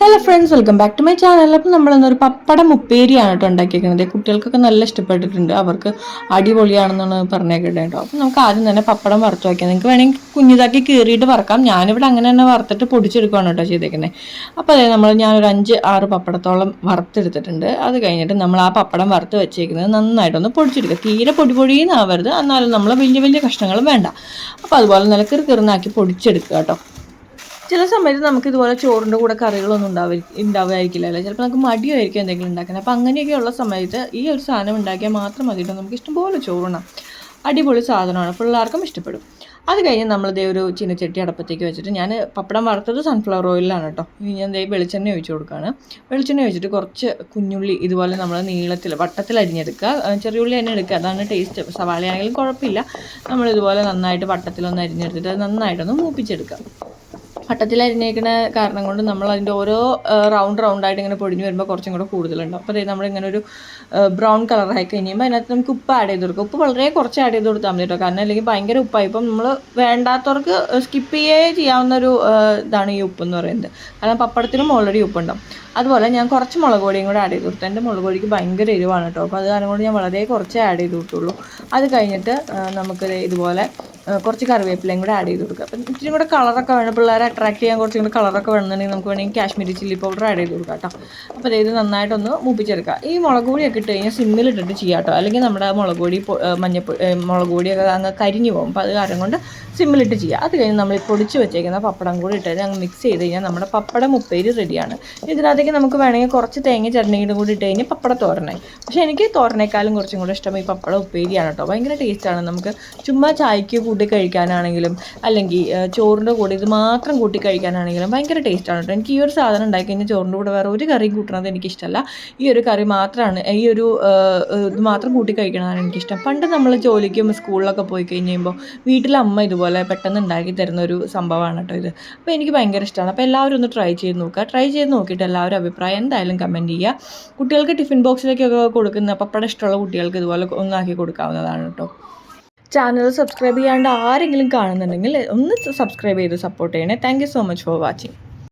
Hello friends welcome back to my channel അപ്പോൾ നമ്മളൊന്നൊരു പപ്പടം ഉപ്പേരിയാണ് കേട്ടോ ഉണ്ടാക്കിയിരിക്കുന്നത് കുട്ടികൾക്കൊക്കെ നല്ല ഇഷ്ടപ്പെട്ടിട്ടുണ്ട്. അവർക്ക് അടിപൊളിയാണെന്നാണ് പറഞ്ഞേക്കട്ടെ കേട്ടോ അപ്പം നമുക്ക് ആദ്യം തന്നെ പപ്പടം വറുത്ത് വയ്ക്കാം നിങ്ങൾക്ക് വേണമെങ്കിൽ കുഞ്ഞിതാക്കി കീറിയിട്ട് വറക്കാം. ഞാനിവിടെ അങ്ങനെ തന്നെ വറുത്തിട്ട് പൊടിച്ചെടുക്കുകയാണ് കേട്ടോ ചെയ്തേക്കുന്നത് അപ്പോൾ അതായത് നമ്മൾ ഞാനൊരു അഞ്ച് ആറ് പപ്പടത്തോളം വറുത്തെടുത്തിട്ടുണ്ട്. അത് കഴിഞ്ഞിട്ട് നമ്മൾ ആ പപ്പടം വറുത്ത് വെച്ചേക്കുന്നത് നന്നായിട്ടൊന്ന് പൊടിച്ചെടുക്കുക. തീരെ പൊടി പൊടിയെന്നാവരുത്. എന്നാലും നമ്മൾ വലിയ വലിയ കഷ്ണങ്ങളും വേണ്ട. അപ്പോൾ അതുപോലെ നല്ല കിറുകിറുന്നാക്കി പൊടിച്ചെടുക്കുക കേട്ടോ ചില സമയത്ത് നമുക്ക് ഇതുപോലെ ചോറിന്റെ കൂടെ കറികളൊന്നും ഉണ്ടാവി ഉണ്ടാവുമായിരിക്കില്ലല്ലോ ചിലപ്പോൾ നമുക്ക് മടിയായിരിക്കും എന്തെങ്കിലും ഉണ്ടാക്കുന്നത് അപ്പോൾ അങ്ങനെയൊക്കെയുള്ള സമയത്ത് ഈ ഒരു സാധനം ഉണ്ടാക്കിയാൽ മാത്രം മതി കേട്ടോ നമുക്ക് ഇഷ്ടംപോലെ ചോറണം അടിപൊളി സാധനമാണ്. പിള്ളേർക്കും ഇഷ്ടപ്പെടും. അത് കഴിഞ്ഞ് നമ്മളിതേ ഒരു ചീനച്ചട്ടി അടപ്പത്തേക്ക് വെച്ചിട്ട് ഞാൻ പപ്പടം വറുത്തത് സൺഫ്ലവർ ഓയിലാണ് കേട്ടോ ഇനി ഞാൻ ദേ വെളിച്ചെണ്ണ ഒഴിച്ച് കൊടുക്കുകയാണ് വെളിച്ചെണ്ണ ഒഴിച്ചിട്ട് കുറച്ച് കുഞ്ഞുള്ളി ഇതുപോലെ നമ്മൾ നീളത്തിൽ വട്ടത്തിൽ അരിഞ്ഞെടുക്കുക. ചെറിയുള്ളി തന്നെ എടുക്കുക. അതാണ് ടേസ്റ്റ് സവാളയാണെങ്കിലും കുഴപ്പമില്ല. നമ്മളിതുപോലെ നന്നായിട്ട് വട്ടത്തിലൊന്ന് അരിഞ്ഞെടുത്തിട്ട് അത് നന്നായിട്ടൊന്ന് മൂപ്പിച്ചെടുക്കുക. വട്ടത്തിൽ കാരണം കൊണ്ട് നമ്മൾ അതിന്റെ ഓരോ റൗണ്ട് റൗണ്ടായിട്ട് ഇങ്ങനെ പൊടിഞ്ഞ് വരുമ്പോൾ കുറച്ചും കൂടെ കൂടുതലുണ്ടാവും അപ്പോൾ അതായത് നമ്മളിങ്ങനെ ഒരു ബ്രൗൺ കളറായി കഴിയുമ്പോൾ അതിനകത്ത് നമുക്ക് ഉപ്പ് ആഡ് ചെയ്ത് കൊടുക്കും. ഉപ്പ് വളരെ കുറച്ച് ആഡ് ചെയ്ത് കൊടുത്താൽ മതി കേട്ടോ. കാരണം അല്ലെങ്കിൽ ഭയങ്കര ഉപ്പായി ഇപ്പം നമ്മൾ വേണ്ടാത്തവർക്ക് സ്കിപ്പ് ചെയ്യേ ചെയ്യാവുന്ന ഒരു ഇതാണ് ഈ ഉപ്പ് എന്ന് പറയുന്നത്. കാരണം പപ്പടത്തിനും ഓൾറെഡി ഉപ്പുണ്ടാവും അതുപോലെ ഞാൻ കുറച്ച് മുളക് പൊടിയും കൂടെ ആഡ് ചെയ്ത് കൊടുത്തു. എന്റെ മുളക് പൊടിക്ക് ഭയങ്കര എരിവാണ് കേട്ടോ. അപ്പോൾ അത് കാരണം കൊണ്ട് ഞാൻ വളരെ കുറച്ച് ആഡ് ചെയ്ത് കൊടുത്തുള്ളൂ. അത് കഴിഞ്ഞിട്ട് നമുക്ക് ഇതുപോലെ കുറച്ച് കറിവേപ്പിലയും കൂടെ ആഡ് ചെയ്ത് കൊടുക്കുക. അപ്പം ഇച്ചിരി കൂടെ കളറൊക്കെ വേണം. പിള്ളേരെ അട്രാക്ട് ചെയ്യാൻ കുറച്ചും കൂടെ കളറൊക്കെ വേണമെന്നുണ്ടെങ്കിൽ നമുക്ക് വേണമെങ്കിൽ കാശ്മീരി ചില്ലി പൗഡർ ആഡ് ചെയ്ത് കൊടുക്കാം കേട്ടോ. അപ്പോൾ ഇത് നന്നായിട്ടൊന്ന് മൂപ്പിച്ചെടുക്കുക. ഈ മുളക് പൊടിയൊക്കെ ഇട്ട് കഴിഞ്ഞാൽ സിമ്മിലിട്ടിട്ട് ചെയ്യാം കേട്ടോ. അല്ലെങ്കിൽ നമ്മുടെ മുളക് പൊടി മഞ്ഞപ്പൊടി മുളക് പൊടിയൊക്കെ അങ്ങ് കരിഞ്ഞു പോകും. അപ്പോൾ അത് കാരണം കൊണ്ട് സിമ്മിലിട്ട് ചെയ്യുക അത് കഴിഞ്ഞ് നമ്മൾ പൊടിച്ച് വെച്ചേക്കുന്ന പപ്പടം കൂടി ഇട്ട് അങ്ങ് മിക്സ് ചെയ്ത് കഴിഞ്ഞാൽ നമ്മുടെ പപ്പടം ഉപ്പേരി റെഡിയാണ് ഇതിനകത്തേക്ക് നമുക്ക് വേണമെങ്കിൽ കുറച്ച് തേങ്ങ ചട്നിയുടെ കൂടി ഇട്ട് കഴിഞ്ഞാൽ പപ്പട തോരനായി. പക്ഷേ എനിക്ക് തോരനേക്കാളും കുറച്ചും കൂടെ ഇഷ്ടം ഈ പപ്പടം ഉപ്പേരിയാണ് കേട്ടോ. ഭയങ്കര ടേസ്റ്റാണ് നമുക്ക് ചുമ്മാ ചായക്ക് കൂട്ടി കഴിക്കാനാണെങ്കിലും അല്ലെങ്കിൽ ചോറിന്റെ കൂടെ ഇത് മാത്രം കൂട്ടി കഴിക്കാനാണെങ്കിലും ഭയങ്കര ടേസ്റ്റാണ് കേട്ടോ എനിക്ക് ഈ ഒരു സാധനം ഉണ്ടാക്കി കഴിഞ്ഞാൽ ചോറിന്റെ കൂടെ വേറെ ഒരു കറിയും കൂട്ടണത് എനിക്കിഷ്ടമല്ല ഈ ഒരു കറി മാത്രമാണ് ഈ ഒരു ഇത് മാത്രം കൂട്ടി കഴിക്കണതാണ് എനിക്കിഷ്ടം. പണ്ട് നമ്മൾ ജോലിക്കും സ്കൂളിലൊക്കെ പോയി കഴിഞ്ഞ് കഴിയുമ്പോൾ വീട്ടിൽ അമ്മ ഇതുപോലെ പെട്ടെന്ന് ഉണ്ടാക്കി തരുന്ന ഒരു സംഭവമാണ് കേട്ടോ ഇത്. അപ്പോൾ എനിക്ക് ഭയങ്കര ഇഷ്ടമാണ് അപ്പോൾ എല്ലാവരും ഒന്ന് ട്രൈ ചെയ്ത് നോക്കുക. ട്രൈ ചെയ്ത് നോക്കിയിട്ട് എല്ലാവരും അഭിപ്രായം എന്തായാലും കമന്റ് ചെയ്യുക. കുട്ടികൾക്ക് ടിഫിൻ ബോക്സിലേക്കൊക്കെ കൊടുക്കുന്ന പപ്പടം ഇഷ്ടമുള്ള കുട്ടികൾക്ക് ഇതുപോലെ ഒന്നാക്കി കൊടുക്കാവുന്നതാണ് കേട്ടോ ചാനൽ സബ്സ്ക്രൈബ് ചെയ്യാണ്ട് ആരെങ്കിലും കാണുന്നുണ്ടെങ്കിൽ ഒന്ന് സബ്സ്ക്രൈബ് ചെയ്ത് സപ്പോർട്ട് ചെയ്യണേ. Thank so much for watching